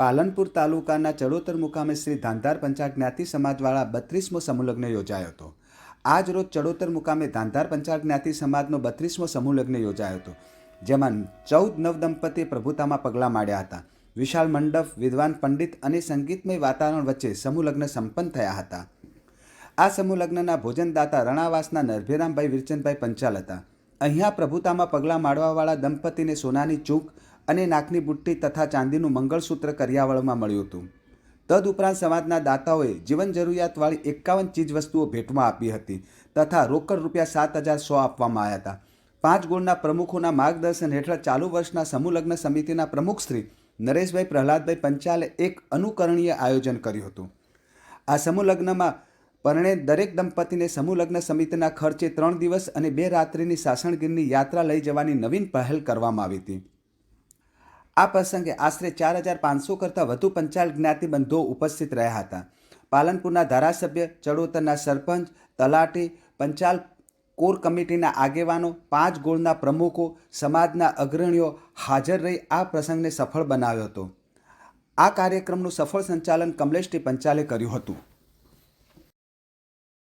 પાલનપુર તાલુકાના ચડોતર મુકામે શ્રી ધાંધાર પંચાળ જ્ઞાતિ સમાજવાળા બત્રીસમો સમૂહલગ્ન યોજાયો હતો. આજ રોજ ચડોતર મુકામે ધાંધાર પંચાળ જ્ઞાતિ સમાજનો બત્રીસમો સમૂહલગ્ન યોજાયો હતો, જેમાં ચૌદ નવદંપતીએ પ્રભુતામાં પગલાં માંડ્યા હતા. વિશાળ મંડપ, વિદ્વાન પંડિત અને સંગીતમય વાતાવરણ વચ્ચે સમૂહલગ્ન સંપન્ન થયા હતા. આ સમૂહલગ્નના ભોજનદાતા રણાવાસના નરભેરામભાઈ વિરચંદભાઈ પંચાલ હતા. અહીંયા પ્રભુતામાં પગલાં માડવાવાળા દંપતીને સોનાની ચૂક અને નાકની બુટ્ટી તથા ચાંદીનું મંગળસૂત્ર કરિયાવળમાં મળ્યું હતું. તદુપરાંત સમાજના દાતાઓએ જીવન જરૂરિયાતવાળી એકાવન ચીજવસ્તુઓ ભેટમાં આપી હતી તથા રોકડ રૂપિયા સાત હજાર સો આપવામાં આવ્યા હતા. પાંચ ગુણના પ્રમુખોના માર્ગદર્શન હેઠળ ચાલુ વર્ષના સમૂહલગ્ન સમિતિના પ્રમુખ શ્રી નરેશભાઈ પ્રહલાદભાઈ પંચાલે એક અનુકરણીય આયોજન કર્યું હતું. આ સમૂહલગ્નમાં પરણે દરેક દંપતીને સમૂહલગ્ન સમિતિના ખર્ચે ત્રણ દિવસ અને બે રાત્રિની સાસણગીરની યાત્રા લઈ જવાની નવીન પહેલ કરવામાં આવી હતી. આ પ્રસંગે આશરે ચાર હજાર પાંચસો કરતાં વધુ પંચાલ જ્ઞાતિબંધો ઉપસ્થિત રહ્યા હતા. પાલનપુરના ધારાસભ્ય, ચડોતરના સરપંચ, તલાટી, પંચાલ કોર કમિટીના આગેવાનો, પાંચ ગોળના પ્રમુખો, સમાજના અગ્રણીઓ હાજર રહી આ પ્રસંગને સફળ બનાવ્યો હતો. આ કાર્યક્રમનું સફળ સંચાલન કમલેશ ટી પંચાલે કર્યું હતું.